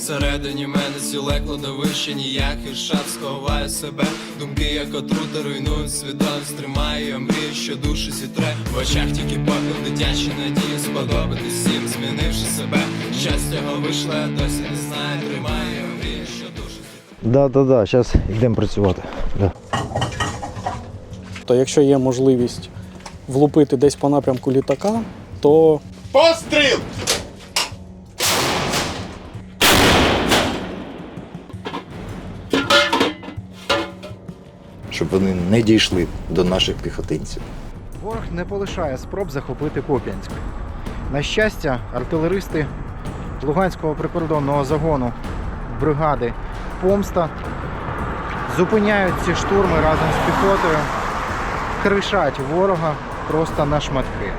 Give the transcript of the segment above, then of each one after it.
Всередині мене ціле кладовище, ніякий шар сховає себе. Думки, як отрута, руйнують свідомість, тримає я мрію, що душу зітре. В очах тільки попіл, дитячі надії, сподобатись всім, змінивши себе. Щастя його вийшло, я досі не знаю, тримає я мрію, що душу зітре. Да, да, да, зараз йдемо працювати. Да. То якщо є можливість влупити десь по напрямку літака, то Постріл! Вони не дійшли до наших піхотинців. Ворог не полишає спроб захопити Куп'янськ. На щастя, артилеристи Луганського прикордонного загону бригади Помста зупиняють ці штурми разом з піхотою, кришать ворога просто на шматки.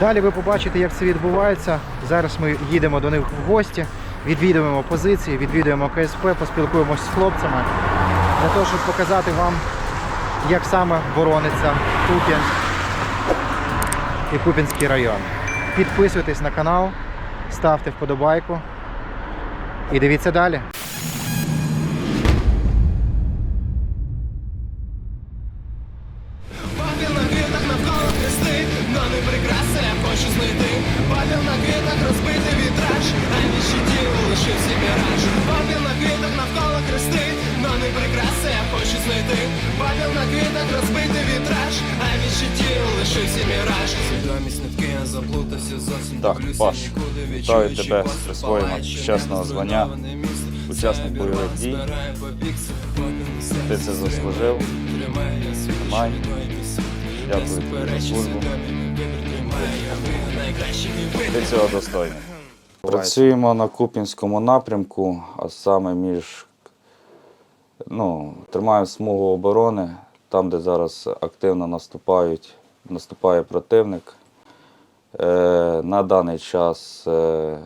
Далі ви побачите, як це відбувається. Зараз ми їдемо до них в гості, відвідуємо позиції, відвідуємо КСП, поспілкуємося з хлопцями для того, щоб показати вам, як саме борониться Куп'ян і Куп'янський район. Підписуйтесь на канал, ставте вподобайку і дивіться далі. Палає, чесного звання, учасник бойових дій. Ти це заслужив. Тримай. Дякую тобі за службу. Ти цього достойний. Працюємо на Купінському напрямку, а саме між ну, тримаємо смугу оборони, там, де зараз активно наступають, наступає противник. Е, на даний час е,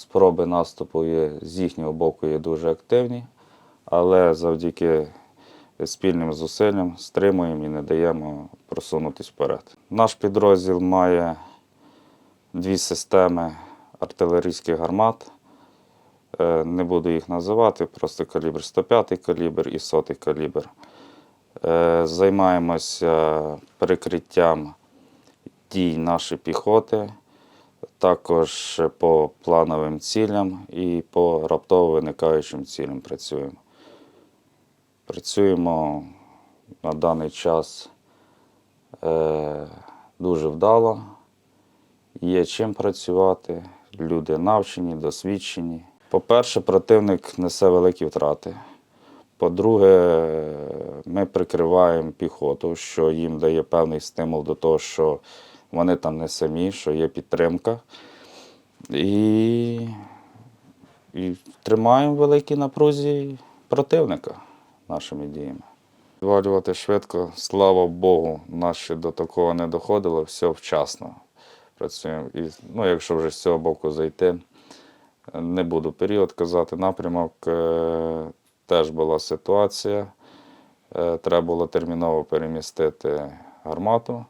спроби наступу є, з їхнього боку є дуже активні, але завдяки спільним зусиллям стримуємо і не даємо просунутися вперед. Наш підрозділ має дві системи артилерійських гармат. Е, Не буду їх називати, просто калібр 105 калібр і 100 калібр. Е, Займаємося прикриттям дій нашої піхоти, також по плановим цілям і по раптово виникаючим цілям працюємо. Працюємо на даний час е, дуже вдало. Є чим працювати, люди навчені, досвідчені. По-перше, противник несе великі втрати. По-друге, ми прикриваємо піхоту, що їм дає певний стимул до того, що вони там не самі, що є підтримка. І, і тримаємо в великій напрузі противника нашими діями. Звалювати швидко, слава Богу, ще до такого не доходило, все вчасно працюємо. І, ну, якщо вже з цього боку зайти, не буду період казати, напрямок е, теж була ситуація. Е, треба було терміново перемістити гармату.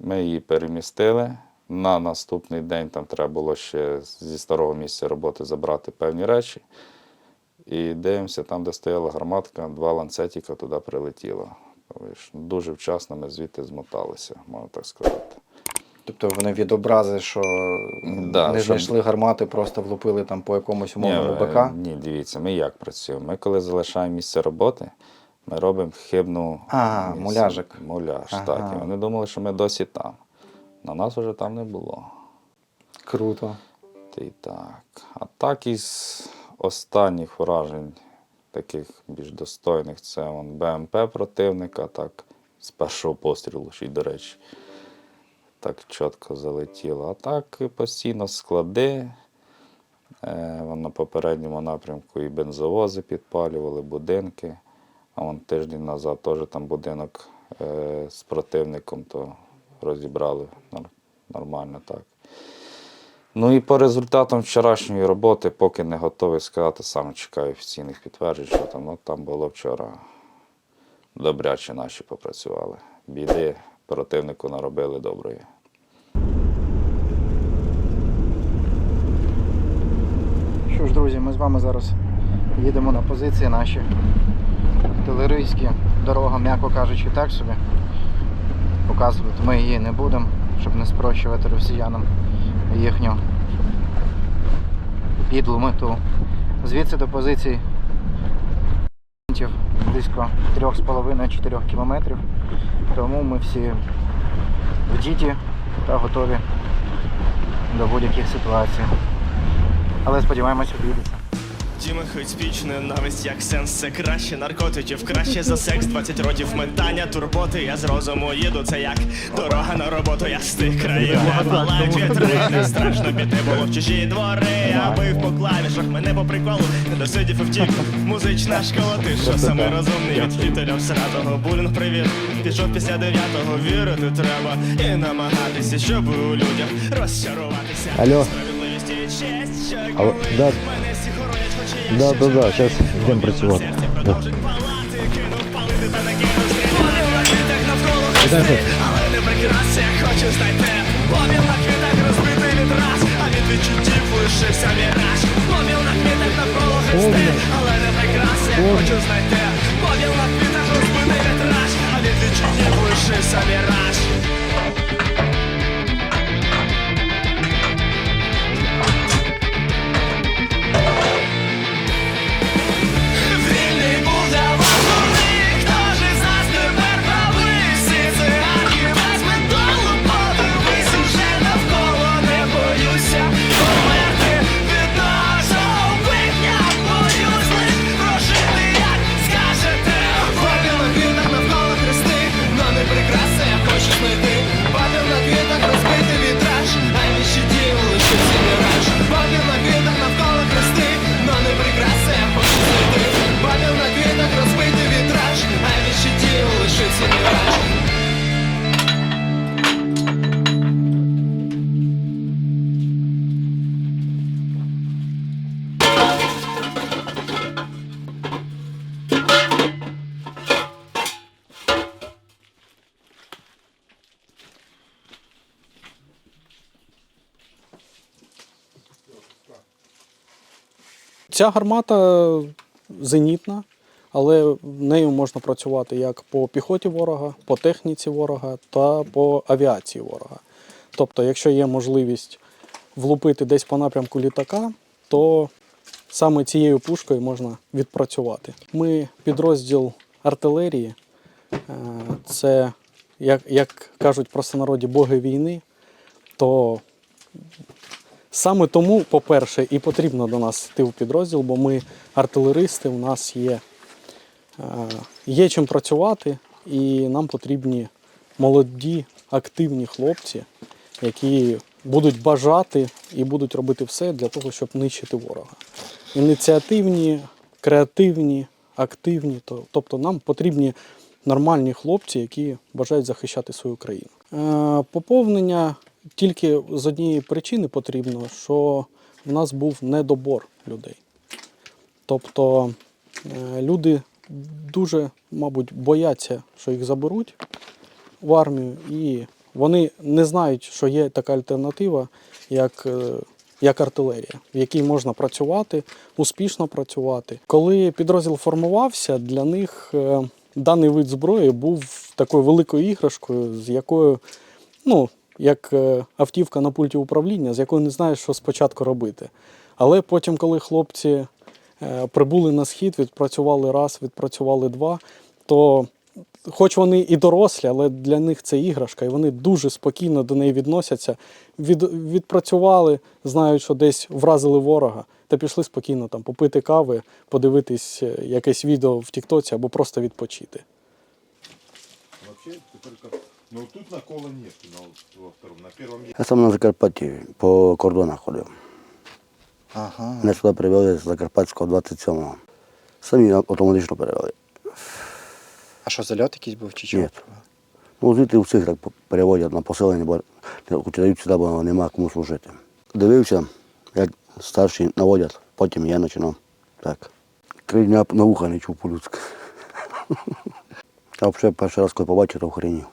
Ми її перемістили. На наступний день там треба було ще зі старого місця роботи забрати певні речі. І дивимося, там, де стояла гарматка, два ланцетіка туди прилетіло. Дуже вчасно ми звідти змоталися, можна так сказати. Тобто вони від образи, що Да, не щоб- знайшли гармати, просто влупили там по якомусь умовному БК. Ні, дивіться, ми як працюємо. Ми коли залишаємо місце роботи, ми робимо хибну А, муляжик. Муляж, Ага. так. І вони думали, що ми досі там. На нас вже там не було. Круто. Та так. А так із останніх вражень, таких більш достойних, це вон БМП противника, так, з першого пострілу, ще й, до речі, так чітко залетіло. А так постійно склади. Е, вон на попередньому напрямку і бензовози підпалювали, будинки. А вон тиждень назад теж там будинок е, з противником, то розібрали нормально так. Ну і по результатам вчорашньої роботи, поки не готовий сказати, саме чекаю офіційних підтверджень, що там, ну, там було вчора добряче наші попрацювали. Біди противнику наробили доброї. Що ж, друзі, ми з вами зараз їдемо на позиції наші артилерійські. Дорога, м'яко кажучи, так собі. Показувати ми її не будемо, щоб не спрощувати росіянам їхню підлу мету. Звідси до позицій близько 3,5-4 кілометрів. Тому ми всі в діті та готові до будь-яких ситуацій. Але сподіваємось, обійдеться. Діми хоч спіч, ненависть як сенс, це краще наркотиків, краще за секс, 20 років метання, турботи, я з розуму їду, це як дорога на роботу, я з тих країв, де палають вітри, не страшно піти було в чужі двори, я бив по клавішах, мене по приколу, не досидів і втік, музична школа, ти що самий розумний від вчителя всратого, булінг привіт, пішов після дев'ятого, вірити треба, і намагатися, щоб у людях розчаруватися, Алло. справедливість і честь, що були, да. Да, да, сейчас идем працювати. Да. Але не прикраси, я хочу знайти Ця гармата зенітна, але нею можна працювати як по піхоті ворога, по техніці ворога та по авіації ворога. Тобто, якщо є можливість влупити десь по напрямку літака, то саме цією пушкою можна відпрацювати. Ми підрозділ артилерії, е, це, як, як кажуть простонароді, боги війни, то Саме тому, по-перше, і потрібно до нас йти в підрозділ, бо ми артилеристи, у нас є, е, є чим працювати, і нам потрібні молоді, активні хлопці, які будуть бажати і будуть робити все для того, щоб нищити ворога. Ініціативні, креативні, активні. Тобто нам потрібні нормальні хлопці, які бажають захищати свою країну. Е, Поповнення тільки з однієї причини потрібно, що в нас був недобор людей. Тобто е, люди дуже, мабуть, бояться, що їх заберуть в армію, і вони не знають, що є така альтернатива, як, е, як артилерія, в якій можна працювати, успішно працювати. Коли підрозділ формувався, для них е, даний вид зброї був такою великою іграшкою, з якою, ну, як е, автівка на пульті управління, з якою не знаєш, що спочатку робити. Але потім, коли хлопці е, прибули на схід, відпрацювали раз, відпрацювали два, то хоч вони і дорослі, але для них це іграшка, і вони дуже спокійно до неї відносяться. Від, відпрацювали, знають, що десь вразили ворога, та пішли спокійно там попити кави, подивитись е, якесь відео в Тіктоці або просто відпочити. Ты только... Ну, тут накола нет на, во втором. На первом есть. Я сам на Закарпатті по кордонах ходив. Ага. Мене сюди привели з Закарпатського 27-го. Самі автоматично перевели. А що, зальот якийсь був чи що? Ні. Ну, звідти всіх так переводять на поселення, бо хоч дають сюди, бо нема кому служити. Дивився, як старші наводять, потім я починав. Так. Три дня на вуха не чув по-людськи. А взагалі перший раз, коли побачив, то охренів.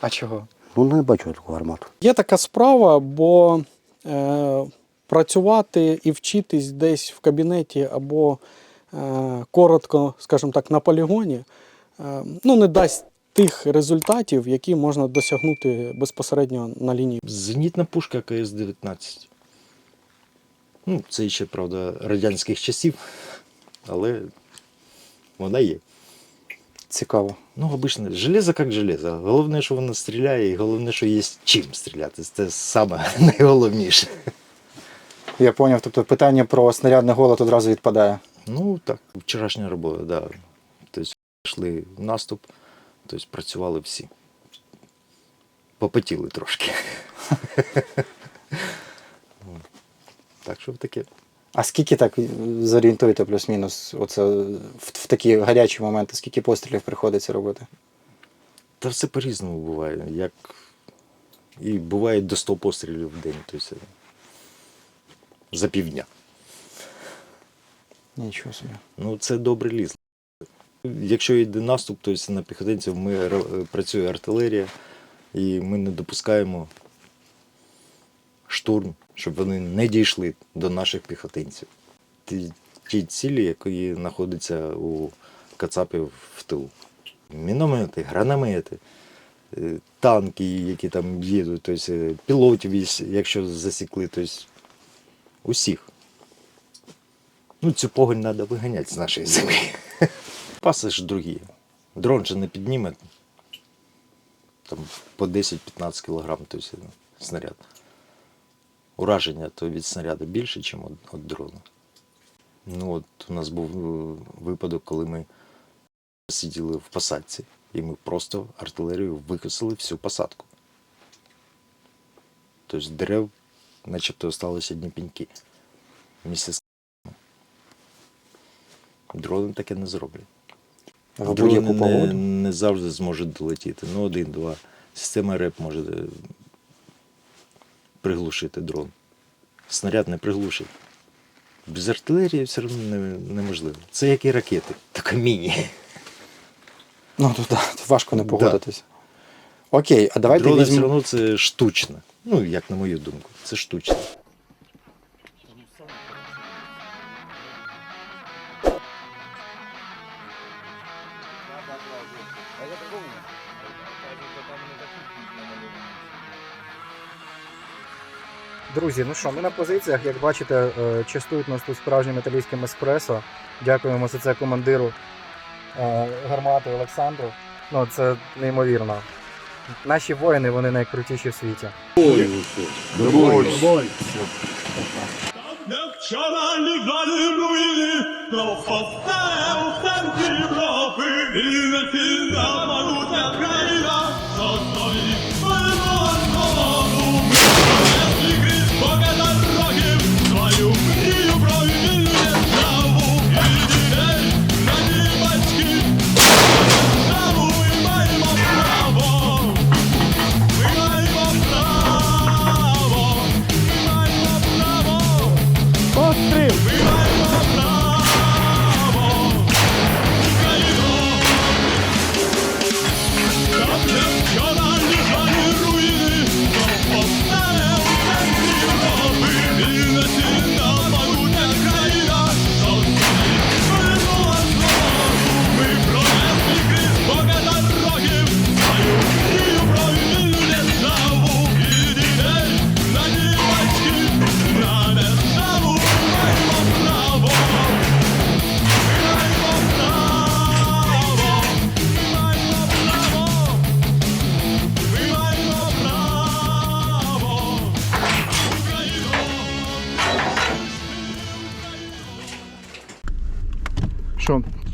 А чого? Ну, не бачив я таку гармату. Є така справа, бо е, працювати і вчитись десь в кабінеті або е, коротко, скажімо так, на полігоні, е, ну, не дасть тих результатів, які можна досягнути безпосередньо на лінії. Зенітна пушка КС-19. Ну, це ще, правда, радянських часів, але вона є. Цікаво. Ну, обично, железо як железо. Головне, що воно стріляє, і головне, що є чим стріляти. Це саме найголовніше. Я зрозумів, тобто питання про снарядний голод одразу відпадає. Ну, так, вчорашня робота, да. Тобто йшли в наступ, тобто працювали всі. Попотіли трошки. так що таке. А скільки так зорієнтуєте плюс-мінус оце в, в такі гарячі моменти, скільки пострілів приходиться робити? Та все по-різному буває. Як... І буває до 100 пострілів в день, тобто за півдня. Нічого собі. Ну, це добрий ліс. Якщо йде наступ, то на піхотинців ми працює артилерія, і ми не допускаємо штурм, щоб вони не дійшли до наших піхотинців. Ті, ті цілі, які знаходяться у Кацапів в тилу. Міномети, гранемети, е, танки, які там їдуть, тобто е, пілотів, якщо засікли, тобто усіх. Ну, цю погонь треба виганяти з нашої землі. Паси ж другі. Дрон же не підніме там, по 10-15 кг тобто, снаряд. Ураження то від снаряду більше, ніж від, дрона. Ну, от у нас був е, випадок, коли ми сиділи в посадці, і ми просто артилерію викосили всю посадку. Тобто дерев, начебто, залишилися одні пеньки. Місце Дрони таке не зроблять. Дрони не, не завжди зможуть долетіти. Ну, один-два. Система РЕП може е, приглушити дрон. Снаряд не приглушить. Без артилерії все одно не, неможливо. Це як і ракети, тільки міні. Ну, тут, да, тут важко не погодитись. Окей, а давайте Дрони все одно це штучно. Ну, як на мою думку, це штучно. Друзі, ну що, ми на позиціях, як бачите, е, частують нас тут справжнім італійським еспресо. Дякуємо за це командиру е, гармати Олександру. Ну, це неймовірно. Наші воїни, вони найкрутіші в світі. Nationalidade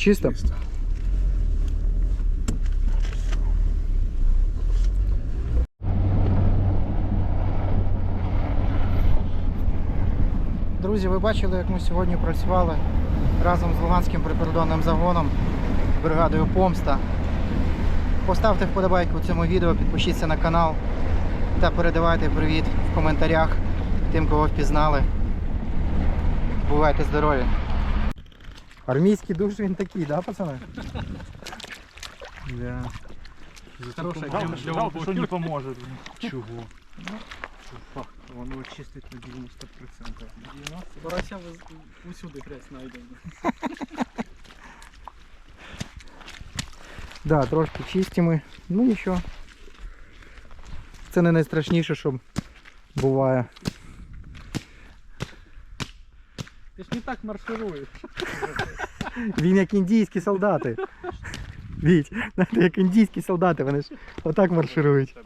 Що, чисто? Друзі, ви бачили, як ми сьогодні працювали разом з Луганським прикордонним загоном, бригадою Помста. Поставте вподобайку цьому відео, підпишіться на канал та передавайте привіт в коментарях тим, кого впізнали. Бувайте здорові! Армійський душ він такий, да, пацани? Да. Жалко, що не поможе. Чого? Факт, воно очистить на 90%. 90 Борося усюди хрест знайдемо. Да, трошки чисті ми. Ну нічого. Це не найстрашніше, що буває. Ти ж не так маршируєш. Він як індійські солдати. Віть, знаєте, як індійські солдати, вони ж отак марширують.